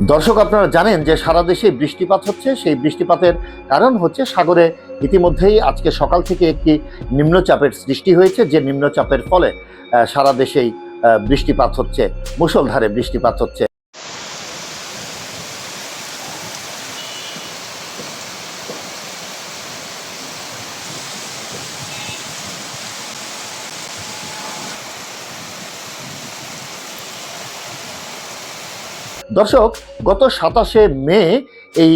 দর্শক, আপনারা জানেন যে সারা দেশে বৃষ্টিপাত হচ্ছে। সেই বৃষ্টিপাতের কারণ হচ্ছে সাগরে ইতিমধ্যেই আজকে সকাল থেকে একটি নিম্নচাপের সৃষ্টি হয়েছে, যে নিম্নচাপের ফলে সারা দেশেই বৃষ্টিপাত হচ্ছে মুসলধারে বৃষ্টিপাত হচ্ছে। দর্শক, গত সাতাশে মে এই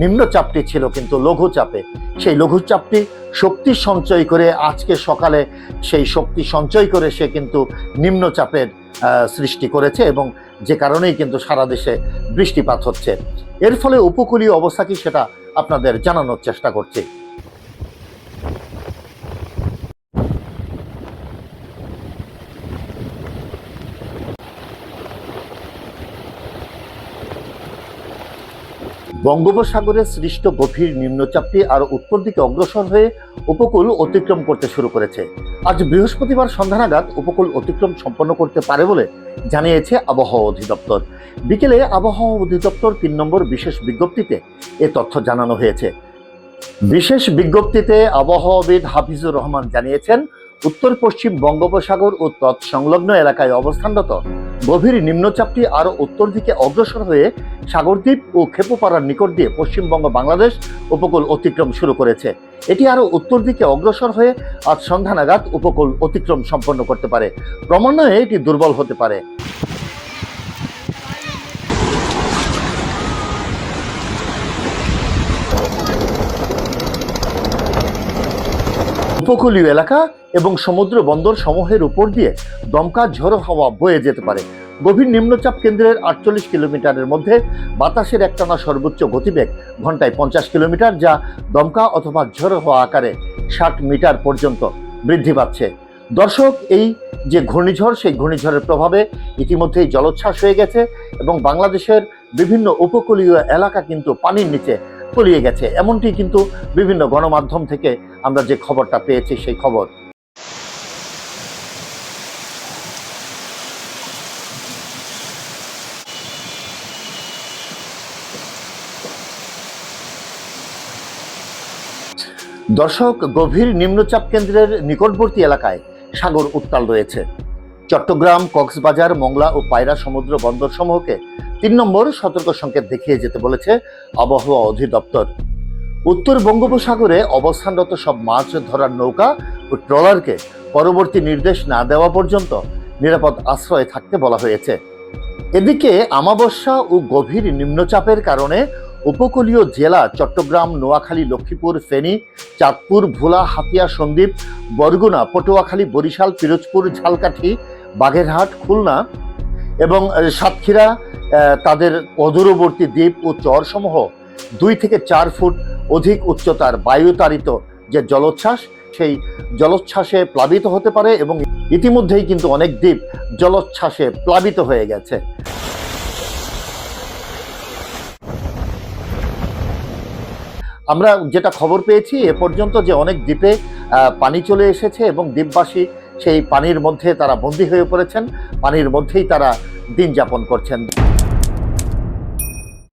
নিম্নচাপটি ছিল কিন্তু লঘুচাপে। সেই লঘুচাপটি শক্তি সঞ্চয় করে আজকে সকালে সেই শক্তি সঞ্চয় করে সে কিন্তু নিম্নচাপের সৃষ্টি করেছে এবং যে কারণেই কিন্তু সারা দেশে বৃষ্টিপাত হচ্ছে। এর ফলে উপকূলীয় অবস্থা কি সেটা আপনাদের জানানোর চেষ্টা করছি। বঙ্গোপসাগরে সৃষ্ট গভীর নিম্নচাপটি আর উত্তর দিকে অগ্রসর হয়ে উপকূল অতিক্রম করতে শুরু করেছে। আজ বৃহস্পতিবার সন্ধ্যা নাগাদ উপকূল অতিক্রম সম্পন্ন করতে পারে বলে জানিয়েছে আবহাওয়া অধিদপ্তর। বিকেলে আবহাওয়া অধিদপ্তর তিন নম্বর বিশেষ বিজ্ঞপ্তিতে এ তথ্য জানানো হয়েছে। বিশেষ বিজ্ঞপ্তিতে আবহাওয়াবিদ হাফিজুর রহমান জানিয়েছেন উত্তর পশ্চিম বঙ্গোপসাগর ও তৎসংলগ্ন এলাকায় অবস্থানরত গভীর নিম্নচাপটি আরও উত্তর দিকে অগ্রসর হয়ে সাগরদ্বীপ ও খেপোপাড়ার নিকট দিয়ে পশ্চিমবঙ্গ বাংলাদেশ উপকূল অতিক্রম শুরু করেছে। এটি আরও উত্তর দিকে অগ্রসর হয়ে আজ সন্ধ্যা নাগাদ উপকূল অতিক্রম সম্পন্ন করতে পারে। ক্রমান্বয়ে এটি দুর্বল হতে পারে। উপকূলীয় এলাকা এবং সমুদ্র বন্দর সমূহের উপর দিয়ে দমকা ঝোড়ো হাওয়া বয়ে যেতে পারে। গভীর নিম্নচাপ কেন্দ্রের আটচল্লিশ কিলোমিটারের মধ্যে বাতাসের একটানা সর্বোচ্চ গতিবেগ ঘন্টায় পঞ্চাশ কিলোমিটার, যা দমকা অথবা ঝোড়ো হওয়া আকারে ষাট মিটার পর্যন্ত বৃদ্ধি পাচ্ছে। দর্শক, এই যে ঘূর্ণিঝড়, সেই ঘূর্ণিঝড়ের প্রভাবে ইতিমধ্যেই জলোচ্ছ্বাস হয়ে গেছে এবং বাংলাদেশের বিভিন্ন উপকূলীয় এলাকা কিন্তু পানির নিচে তলিয়ে গেছে। এমনটি কিন্তু বিভিন্ন গণমাধ্যম থেকে আমরা যে খবরটা পেয়েছি, সেই খবর। দর্শক, গভীর নিম্নচাপ কেন্দ্রের নিকটবর্তী এলাকায় সাগর উত্তাল রয়েছে। চট্টগ্রাম, কক্সবাজার, মংলা ও পায়রা সমুদ্র বন্দর সমূহকে তিন নম্বর, সতর্ক সংকেত দেখিয়ে যেতে বলেছে আবহাওয়া অধিদপ্তর। উত্তর বঙ্গোপসাগরে অবস্থানরত সব মাছ ধরার নৌকা ও ট্রলারকে পরবর্তী নির্দেশ না দেওয়া পর্যন্ত নিরাপদ আশ্রয়ে থাকতে বলা হয়েছে। এদিকে আমাবস্যা ও গভীর নিম্নচাপের কারণে উপকূলীয় জেলা চট্টগ্রাম, নোয়াখালী, লক্ষ্মীপুর, ফেনী, চাঁদপুর, ভোলা, হাতিয়া, সন্দ্বীপ, বরগুনা, পটুয়াখালী, বরিশাল, পিরোজপুর, ঝালকাঠি, বাগেরহাট, খুলনা এবং সাতক্ষীরা তাদের অদূরবর্তী দ্বীপ ও চরসমূহ দুই থেকে চার ফুট অধিক উচ্চতার বায়ুতাড়িত যে জলোচ্ছ্বাস, সেই জলোচ্ছ্বাসে প্লাবিত হতে পারে এবং ইতিমধ্যেই কিন্তু অনেক দ্বীপ জলোচ্ছ্বাসে প্লাবিত হয়ে গেছে। আমরা যেটা খবর পেয়েছি এ পর্যন্ত যে অনেক দ্বীপে পানি চলে এসেছে এবং দ্বীপবাসী সেই পানির মধ্যে তারা বন্দী হয়ে পড়েছেন পানির মধ্যেই তারা দিন যাপন করছেন।